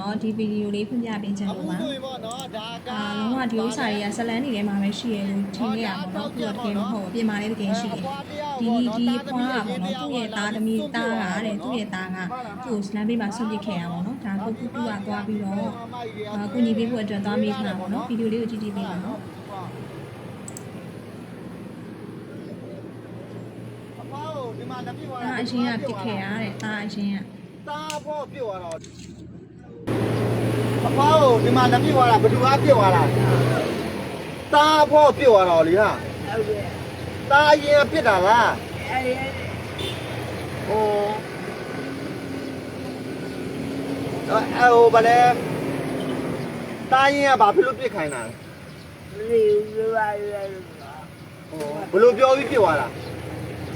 နော်ဒီဗီဒီယိုလေးဖွင့်ပြပေးချင်အခုလို့ပါဆိုရင်ပေါ့နော်ဒါကအာလုံးဝဒီဥစ္စာတွေကဇလန်းနေထဲမှာပဲရှိရလို့ထင်ခဲ့ရပါတော့ပြီးတော့တကယ်မဟုတ်ဘူးပြင်မာလေးတကယ်ရှိတယ်ဒီဒီဖွားကပေါ့နော်သူ့ရဲ့သားသမီးသားကတဲ့သူ့ရဲ့သားကသူ့ကိုဇလန်းပေးမှာဆွန့်ပစ်ခဲ့ရပါတော့ဒါကိုကူကူကသွားပြီးတော့အာကုညီပေးဖို့အတွက်သွားမေးထားတာပေါ့နော်ဗီဒီယိုလေးကိုကြည့်ကြည့်ပေးပါနော်အဖေါ်ဒီမှာလက်ပြသွားသားအရှင်ကပြစ်ခဲ့ရတဲ့သားအရှင်ကတာဖေါ်ပြစ်သွားတော့ အဖေါ်ဒီမှာလက်ပြသွားတာဘယ်သူကပြစ်သွားတာတာဖေါ်ပြစ်သွားတော့လေဟာဟုတ်ကဲ့တာအရင်ပြစ်တာလားအဲ့ဒီဟိုအဲ့ဟိုဗလဲတာရင်ကဘာဖြစ်လို့ပြစ်ခိုင်းတာလဲလူလူပါရရဟိုဘယ်လိုပြောပြီးပြစ်သွားတာ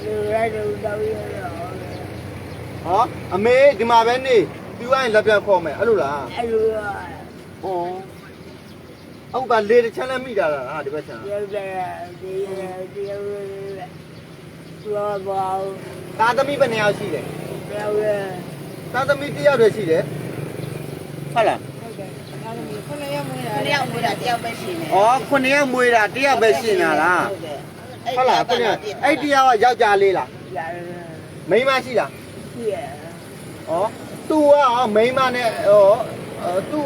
လူရတူတော့ရတော့ဟောအမေဒီမှာပဲနေ ပြီးသွားရင်လက်ပြတ်ခေါ်မယ်အဲ့လိုလားအဲ့လိုရဟောအောက်ကလေတစ်ချမ်းလည်းမိတာလားဟာဒီဘက်ချမ်းရုပ်တယ်ဒီဒီရုပ်လောဘောသားသမီးဘယ်နှစ်ယောက်ရှိလဲပြောရသားသမီးတစ်ယောက်တည်းရှိတယ်ဟုတ်လားခုနကမွေးတာတယောက်ပဲရှိနေဩခုနှစ်ယောက်မွေးတာတစ်ယောက်ပဲရှိနေတာလားဟုတ်ကဲ့ဟုတ်လားခုနှစ်ယောက်အဲ့တစ်ယောက်ကယောက်ျားလေးလားရတယ်မိန်းမရှိလားရှိရဩ သူကဟောမိန်းမနဲ့ဟောအဲသူ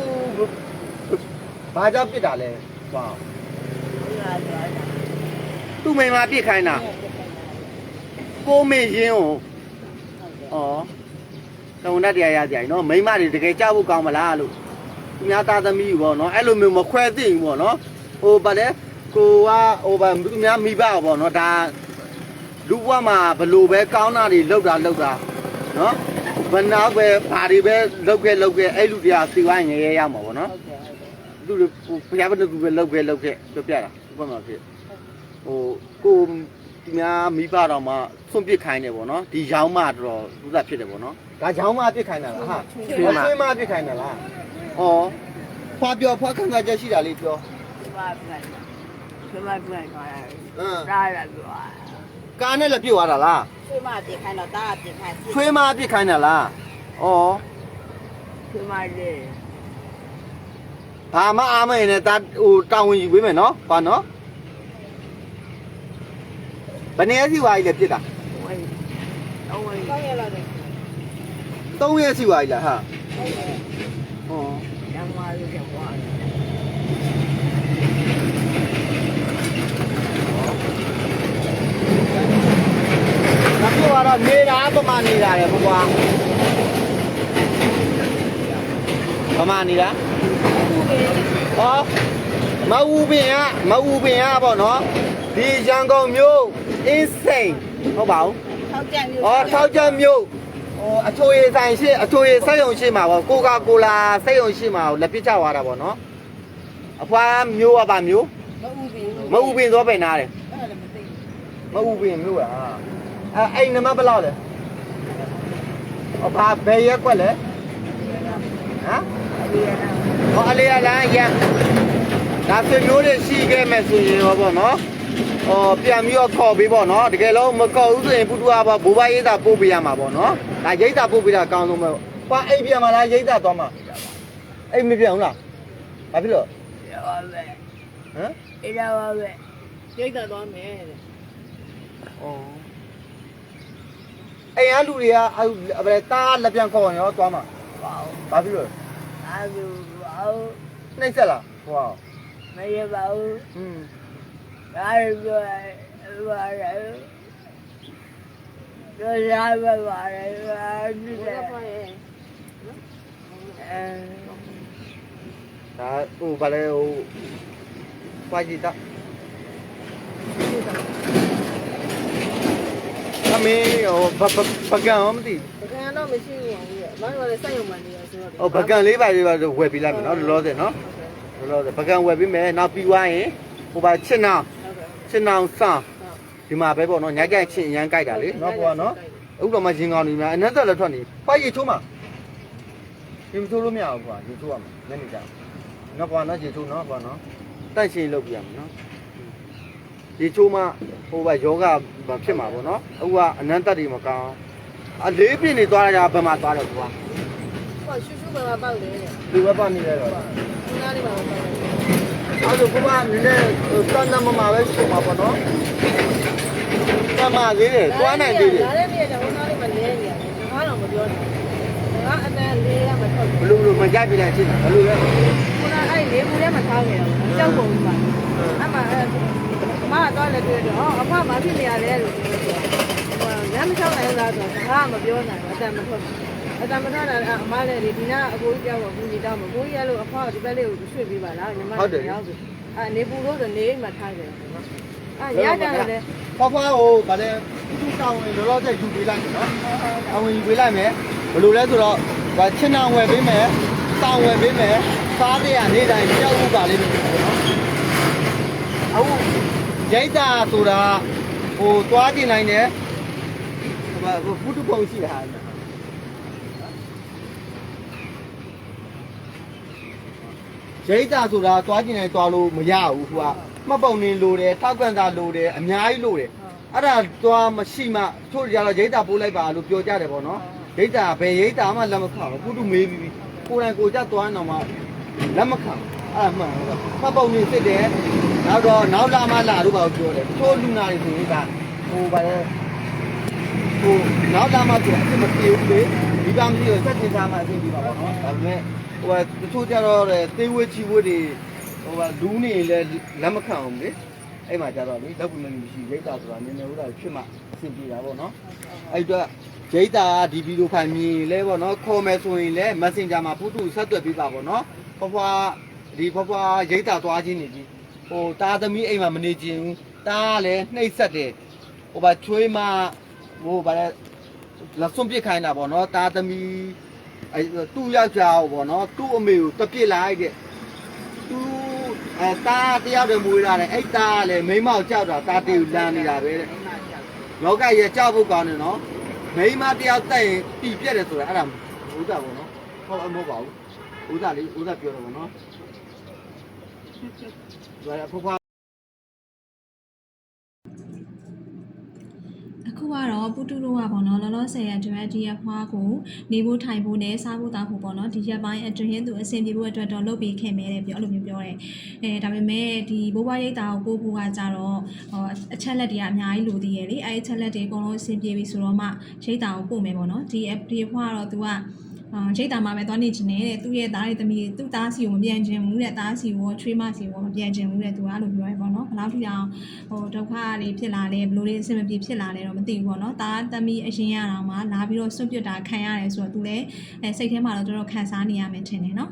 ဘာကြောင့်ပြစ်တာလဲဟောဟုတ်လားကြာတာသူ့မိန်းမပြစ်ခိုင်းတာကိုမင်းရင်ကိုဟုတ်ကဲ့ဩတုံနဲ့တရားရကြရင်နော်မိန်းမတွေတကယ်ကြောက်ဖို့ကောင်းမလားလို့သူများသားသမီးပေါ့နော်အဲ့လိုမျိုးမခွဲသိဘူးပေါ့နော်ဟိုဗာလဲကိုကဟိုဗာသူများမိဘပေါ့နော်ဒါလူဘဝမှာဘလို့ပဲကောင်းတာတွေလောက်တာလောက်တာနော် ဘနာပဲဘာတွေပဲလောက်ခဲ့လောက်ခဲ့အဲ့လူတရားစီဝိုင်းငရဲရမှာပေါ့နော်ဟုတ်ကဲ့ဟုတ်ကဲ့သူတို့ဘုရားဘယ်လိုပဲလောက်ခဲ့လောက်ခဲ့ပြောပြတာဘယ်မှာဖြစ်ဟိုကိုဒီများမိဘတော်မှာဆွန့်ပစ်ခိုင်းတယ်ပေါ့နော်ဒီရောင်းမတော်တော်ဥစားဖြစ်တယ်ပေါ့နော်ဒါရောင်းမပစ်ခိုင်းတာလားဟာဆွေးမပစ်ခိုင်းတာလားဩဖွာပြောဖွာခံစားချက်ရှိတာလေးပြောဒီမှာပြန်ဒီမှာပြန်ခါရအင်းတာရတော့ ကားနဲ့လည်းပြစ်သွားတာလားဆွေးမတည်ခိုင်းတော့တာတည်ခိုင်းဆွေးမပစ်ခိုင်းတာလားဩဆွေးမလေးဘာမှအားမရင်လည်းဒါဟိုတောင်းဝင်ယူပေးမယ်နော်ဘာနော်ဘယ်နည်းစီဝါကြီးလဲပြစ်တာဝေးတော့ဝေးကောင်းရလာတယ်3ရက်စီဝါကြီးလားဟာဩညမာလေးကဝါ။ နောက်ပြောတော့နေတာပမာနေတာလေဘွာ။ပမာနေတာ။ဟောမအူပင်ကမအူပင်ကပေါ့နော်။ဒီရန်ကုန်မြို့ insane ဟုတ်ပါဘူးထောက်ကြမျိုး။ဟောထောက်ကြမြို့ဟိုအချိုရည်ဆိုင်ရှိအချိုရည်စက်ရုံရှိမှာပေါ့ကိုကာကိုလာစက်ရုံရှိမှာကိုလက်ပစ်ချသွားတာပေါ့နော်။အဖွားမျိုးကပါမျိုးမဟုတ်ဘူးမအူပင်သွားပင်နာတယ်အဲ့ဒါမသိမအူပင်မျိုးလား အဲအိမ်နမဘယ်လောက်လဲအဘာဘယ်ရက်ကွက်လဲဟမ်ဘူးရနာဟောအလေးအလားရဒါဆွေမျိုးတွေရှိခဲ့မယ်ဆိုရင်ရောပေါ့နော်ဟောပြန်ပြီးတော့ခေါ်ပေးပေါ့နော်တကယ်လို့မခေါ်ဘူးဆိုရင်ပုတူကပါဘိုးဘရိတ်တာပို့ပေးရမှာပေါ့နော်ဒါရိတ်တာပို့ပေးတာအကောင်းဆုံးပဲကွာအိမ်ပြန်မလားရိတ်တာသွားမှာအိမ်မပြန်ဘူးလားဘာဖြစ်လို့ရောပဲဟမ်အဲ့ဒါပဲရိတ်တာသွားမယ်တဲ့ဩ အိမ်ကလူတွေကအဲ့ဘယ်တားလက်ပြန်ခေါ်ရင်ရောသွားမှာပေါ့ဘာဖြစ်လို့အာလူအော်နှိမ့်ဆက်လားဟောမရပါဘူးอืมဒါရပြောပါရဲပြောရပါပါရဲဒီဘုကရားဖွင့်ရင်အဲဒါဟိုဗာလဲဟိုပွားကြည့်တာ အမေဟိုဘဘဘကန်ရောမသိပကံတော့မရှိဘူးအောင်ကြီး။မတော်လည်းစက်ရုံမှန်နေရဆိုတော့ဟိုဘကန်လေးပါလေးပါဝယ်ပေးလိုက်မယ်နော်လောလောဆယ်နော်လောလောဆယ်ဘကန်ဝယ်ပေးမယ်နောက်ပြီးသွားရင်ဟိုပါချစ်နောင်ဟုတ်ကဲ့ချစ်နောင်စမ်းဒီမှာပဲပေါ့နော်ညကြိုက်ချင်းအရန်ကြိုက်တာလေနော်ဘွာနော်အခုတော့မှရင်ကောင်းနေများအနက်သက်လည်းထွက်နေပွားရီချိုးမှာဒီမချိုးလို့မရဘူးကွာရေချိုးရမှာညနေကြနော်ဘွာနော်ရေချိုးနော်ဘွာနော်တန့်ရှင်းလုပ်ပြရမယ်နော် ဒီချိုးမှဟိုဘယောဂမဖြစ်မှာပေါ့နော်အခုကအနန္တတွေမကောင်းအလေးပြင်းနေသွားကြဘယ်မှာသွားတော့ကွာဟိုရှူရှူပါပေါက်လေတဲ့ဒီဘက်ကနေရတော့ဒီနားလေးပါပေါက်တယ်အဲ့ဒါကိုကနည်းနည်းစံနမမှာပဲရှိမှာပေါ့နော်တမသေးတယ်တွားနိုင်သေးတယ်ဒါလည်းမြေတော့ဟိုနားလေးမလဲနေရတယ်ငါတော့မပြောနဲ့ငါအတန်လေးရမထွက်ဘူးဘလို့ဘလို့မကြပြလိုက်ချင်းဘလို့လဲခုနအဲ့လေးဘူးထဲမှာထားခဲ့တာကြောက်ပုံပါအမှအဲ့မကတော့ လည်းတွေ့တော့အဖမဖြစ်နေရတယ်လို့ပြောတယ်ဟိုလမ်းမလျှောက်နိုင်လားဆိုတော့ငါမပြောနိုင်ဘူးအတန်မထွက်ဘူးအတန်မထွက်တာအမလည်းဒီနာအကိုကြီးကြောက်တော့ဘူးကြီးတောင်းမကိုကြီးရလို့အဖဒီဘက်လေးကိုရွှေ့ပေးပါလားညီမရောက်ပြီအဲ့နေပူလို့ဆိုနေမှထားခဲ့တယ်နော်အဲ့ရကြတယ်လေဖွားဖွားဟိုဗာလဲသူ့တောင်းဝင်လောလောဆယ်ယူပေးလိုက်နော်အဝင်ယူပေးလိုက်မယ်ဘလို့လဲဆိုတော့ဗာချင်းအောင်ဝယ်ပေးမယ်တောင်းဝယ်ပေးမယ်စားတဲ့ရနေ့တိုင်းကြောက်ဥပါလိမ့်မယ်ပေါ့နော်အခု ရိတ်တာဆိုတာဟိုသွားတင်နိုင်တယ်ဟိုဗာဘုဒ္ဓဘုံရှိတာဟာရိတ်တာဆိုတာသွားတင်နိုင်သွားလို့မရဘူးဟိုကမှတ်ပုံနေလိုတယ်ထောက်ကန်တာလိုတယ်အများကြီးလိုတယ်အဲ့ဒါသွားမရှိမှချို့ကြတော့ရိတ်တာပို့လိုက်ပါလို့ပြောကြတယ်ပေါ့နော်ရိတ်တာဘယ်ရိတ်တာမှလက်မခဘူးကုတုမေးပြီးပြီကိုယ်တိုင်ကိုယ်ကြသွားအောင်မှလက်မခဘူးအဲ့ဒါမှန်တော့မှတ်ပုံနေစစ်တယ် နောက်တော့နောက်လာမှလာလို့ပါပြောတယ်ချို့လူနာတွေဆိုရင်ကဟိုဗါလဲဟိုနောက်လာမှဆိုအစ်မပြေဘူးလေဒီကမရှိတော့စက်တင်စားမှအဆင်ပြေပါပေါ့နော်ဒါပေမဲ့ဟိုတချို့ကြတော့သေးဝဲချီဝဲတွေဟိုကလူနေလဲလက်မခံအောင်လေအဲ့မှာကြတော့လေလောက်ပြီးမလို့ရှိရိတ်တာဆိုတာနည်းနည်းဦးတာဖြစ်မှအဆင်ပြေတာပေါ့နော်အဲ့အတွက်ရိတ်တာကဒီဗီဒီယိုဖိုင်မြင်လဲပေါ့နော်ခေါ်မယ်ဆိုရင်လဲ Messenger မှာပို့တူဆက်သွယ်ပေးပါပေါ့နော်ဖွားဖွားဒီဖွားဖွားရိတ်တာသွားခြင်းနေပြီ ဟိုတာသမီးအိမ်မှာမနေခြင်းဘူးတာကလည်းနှိပ်ဆက်တယ်ဟိုဘာချွေးမဟိုဘာလဲလက်စွန့်ပစ်ခိုင်းတာပေါ့နော်တာသမီးအဲ့သူ့ယောက်ျားကိုပေါ့နော်သူ့အမေကိုတပြစ်လိုက်တဲ့သူအဲတာတယောက်တည်းမွေးလာတယ်အဲ့တာကလည်းမိန်းမကိုကြောက်တာတာတေကိုလမ်းနေတာပဲတဲ့လောကရဲ့ကြောက်ဖို့ကောင်းတယ်နော်မိန်းမတယောက်တက်ရင်ပြီပြက်တယ်ဆိုတာအဲ့ဒါဥဒ္ဒါပေါ့နော်ဟုတ်အမဟုတ်ပါဘူးဥဒ္ဒါလေးဥဒ္ဒါပြောတယ်ပေါ့နော် ဒါရဖွားဖွားအခုကတော့ပုတုတို့ကပေါ့နော်လောလောဆယ်ရအတွင်းဒီရဖွားကိုနေဖို့ထိုင်ဖို့နဲ့စားဖို့တောက်ဖို့ပေါ့နော်ဒီရက်ပိုင်းအတွင်းသူအဆင်ပြေဖို့အတွက်တော့လုပ်ပြီးခင်မဲတယ်ပြောအဲ့လိုမျိုးပြောတယ်အဲဒါပေမဲ့ဒီဘိုးဘွားရိတ်တာကိုပို့ဖို့ကကြတော့ဟောအချက်လက်တွေကအများကြီးလိုသေးရဲ့လေအဲအချက်လက်တွေအကုန်လုံးအဆင်ပြေပြီဆိုတော့မှရိတ်တာကိုပို့မယ်ပေါ့နော်ဒီ app ဒီဖွားကတော့ तू က အာရိတ်တာမှာပဲသွားနေချင်တယ်တဲ့သူ့ရဲ့သားတွေသမီးတွေသူ့သားစီကိုမပြန်ချင်ဘူးတဲ့သားစီကိုချွေးမစီကိုမပြန်ချင်ဘူးတဲ့သူကအဲ့လိုပြောရဲပေါ့နော်ဘယ်လောက်ထိတောင်ဟိုဒုက္ခတွေဖြစ်လာလဲဘယ်လိုတွေအဆင်မပြေဖြစ်လာလဲတော့မသိဘူးပေါ့နော်သားသမီးအရင်ရအောင်မှလာပြီးတော့စွန့်ပစ်တာခံရတယ်ဆိုတော့သူလည်းအဲစိတ်ထဲမှာတော့တော်တော်ခံစားနေရမယ်ထင်တယ်နော်